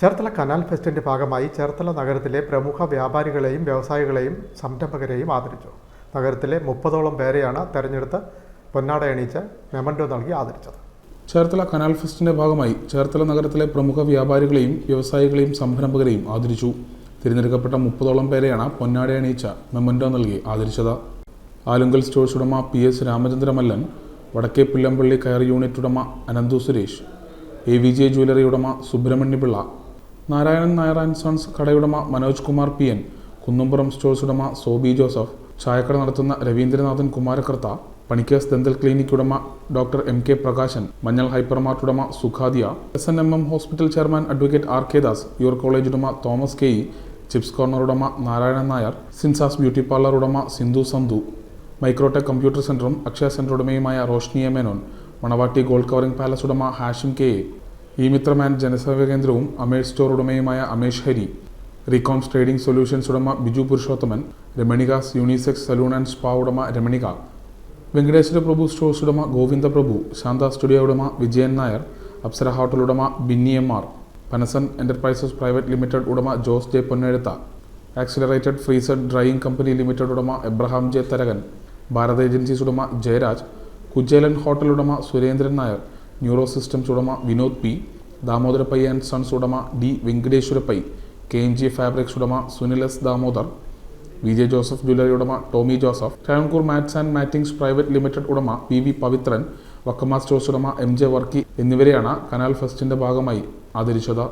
Cherthala canal ഫെസ്റ്റിന്റെ ഭാഗമായി ചേർത്തല നഗരത്തിലെ പ്രമുഖ വ്യാപാരികളെയും വ്യവസായികളെയും സംരംഭകരെയും ആദരിച്ചു. നഗരത്തിലെ മുപ്പതോളം പേരെയാണ് തെരഞ്ഞെടുത്ത് പൊന്നാട എണീച്ച് മെമൻഡോ നൽകി ആദരിച്ചത്. ചേർത്തല കനാൽ ഫെസ്റ്റിന്റെ ഭാഗമായി ചേർത്തല നഗരത്തിലെ പ്രമുഖ വ്യാപാരികളെയും വ്യവസായികളെയും സംരംഭകരെയും ആദരിച്ചു. തിരഞ്ഞെടുക്കപ്പെട്ട മുപ്പതോളം പേരെയാണ് പൊന്നാട എണീച്ച മെമൻഡോ നൽകി ആദരിച്ചത്. ആലുങ്കൽ സ്റ്റോഴ്സ് ഉടമ പി എസ് രാമചന്ദ്രമല്ലൻ വടക്കേ പുല്ലമ്പള്ളി കയർ യൂണിറ്റ് ഉടമ Ananthu Suresh A V J jewellery ഉടമ സുബ്രഹ്മണ്യപിള്ള നാരായണൻ നായർ ആൻഡ് സൺസ് കടയുടമ Manoj Kumar P N Kunnumpuram stores ഉടമ സോബി ജോസഫ് ചായക്കട നടത്തുന്ന രവീന്ദ്രനാഥൻ കുമാരകർത്ത പണിക്കേഴ്സ് ദന്തൽ ക്ലിനിക് ഉടമ doctor M K Prakashan Manjal hypermart ഉടമ Sukhadia S N M M hospital chairman advocate R K Das your college ഉടമ Thomas K E chips corner ഉടമ Narayanan Nair സിൻസാസ് beauty parlour ഉടമ Sindhu Sandhu Microtech computer സെന്ററും Akshaya centre ഉടമയുമായ Roshniya Menon Manavatti gold covering palace ഉടമ Hashim K A E മിത്രമാൻ ജനസേവ കേന്ദ്രവും Amesh store ഉടമയുമായ Amesh Hari Recoms trading solutions ഉടമ Biju Purushothaman Ramanikas unisex salon and spa ഉടമ രമണിക വെങ്കടേശ്വര പ്രഭു stores ഉടമ ഗോവിന്ദ പ്രഭു Shantha studio ഉടമ വിജയൻ നായർ അപ്സര ഹോട്ടൽ ഉടമ Binny M R Panasan enterprises private limited ഉടമ Jose J Ponnezhutha accelerated freezer drying company limited ഉടമ Abraham J Tharakan Bharatha agencies ഉടമ Jayaraj Kuchelan hotel ഉടമ Surendran Nair neuro systems ഉടമ Vinod P Damodara Pai and sons ഉടമ D Venkateshwara Pai K N G fabrics ഉടമ Sunil S Damodar V J Joseph jewellery ഉടമ Tommy Joseph Travancore mats and mattings private limited ഉടമ P V Pavithran Vakkamma stores ഉടമ M J Varkey എന്നിവരെയാണ് canal ഫെസ്റ്റിന്റെ ഭാഗമായി ആദരിച്ചത്.